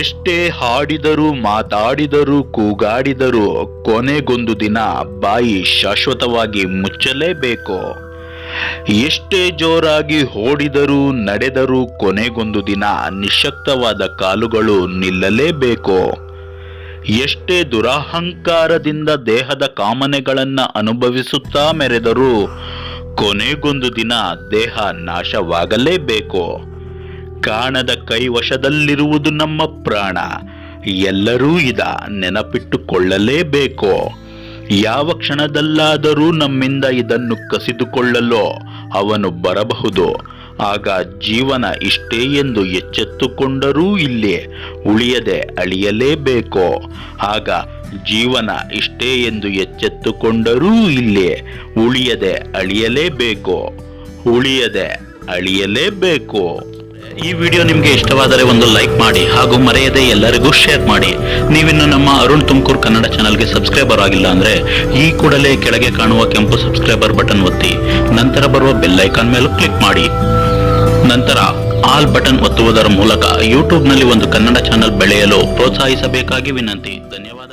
ಎಷ್ಟೇ ಹಾಡಿದರು, ಮಾತಾಡಿದರು, ಕೂಗಾಡಿದರೂ ಕೊನೆಗೊಂದು ದಿನ ಬಾಯಿ ಶಾಶ್ವತವಾಗಿ ಮುಚ್ಚಲೇಬೇಕು. ಎಷ್ಟೇ ಜೋರಾಗಿ ಓಡಿದರೂ, ನಡೆದರೂ ಕೊನೆಗೊಂದು ದಿನ ನಿಶಕ್ತವಾದ ಕಾಲುಗಳು ನಿಲ್ಲಲೇಬೇಕು. ಎಷ್ಟೇ ದುರಹಂಕಾರದಿಂದ ದೇಹದ ಕಾಮನೆಗಳನ್ನ ಅನುಭವಿಸುತ್ತಾ ಮೆರೆದರೂ ಕೊನೆಗೊಂದು ದಿನ ದೇಹ ನಾಶವಾಗಲೇಬೇಕು. ಕಾಣದ ಕೈವಶದಲ್ಲಿರುವುದು ನಮ್ಮ ಪ್ರಾಣ. ಎಲ್ಲರೂ ಇದ ನೆನಪಿಟ್ಟುಕೊಳ್ಳಲೇಬೇಕು. ಯಾವ ಕ್ಷಣದಲ್ಲಾದರೂ ನಮ್ಮಿಂದ ಇದನ್ನು ಕಸಿದುಕೊಳ್ಳಲು ಅವನು ಬರಬಹುದು. ಆಗ ಜೀವನ ಇಷ್ಟೇ ಎಂದು ಎಚ್ಚೆತ್ತುಕೊಂಡರೂ ಇಲ್ಲೇ, ಉಳಿಯದೆ ಅಳಿಯಲೇಬೇಕು. ಆಗ ಜೀವನ ಇಷ್ಟೇ ಎಂದು ಎಚ್ಚೆತ್ತುಕೊಂಡರೂ ಇಲ್ಲೇ, ಉಳಿಯದೆ ಅಳಿಯಲೇಬೇಕು. ಉಳಿಯದೆ ಅಳಿಯಲೇಬೇಕು. ಈ ವಿಡಿಯೋ ನಿಮಗೆ ಇಷ್ಟವಾದರೆ ಒಂದು ಲೈಕ್ ಮಾಡಿ ಹಾಗೂ ಮರೆಯದೆ ಎಲ್ಲರಿಗೂ ಶೇರ್ ಮಾಡಿ. ನೀವಿನ್ನು ನಮ್ಮ ಅರುಣ್ ತುಮಕೂರು ಕನ್ನಡ ಚಾನಲ್ಗೆ ಸಬ್ಸ್ಕ್ರೈಬರ್ ಆಗಿಲ್ಲ ಅಂದ್ರೆ ಈ ಕೂಡಲೇ ಕೆಳಗೆ ಕಾಣುವ ಕೆಂಪು ಸಬ್ಸ್ಕ್ರೈಬರ್ ಬಟನ್ ಒತ್ತಿ. ನಂತರ ಬರುವ ಬೆಲ್ ಐಕಾನ್ ಮೇಲೂ ಕ್ಲಿಕ್ ಮಾಡಿ. ನಂತರ ಆಲ್ ಬಟನ್ ಒತ್ತುವುದರ ಮೂಲಕ ಯೂಟ್ಯೂಬ್ನಲ್ಲಿ ಒಂದು ಕನ್ನಡ ಚಾನಲ್ ಬೆಳೆಯಲು ಪ್ರೋತ್ಸಾಹಿಸಬೇಕಾಗಿ ವಿನಂತಿ. ಧನ್ಯವಾದ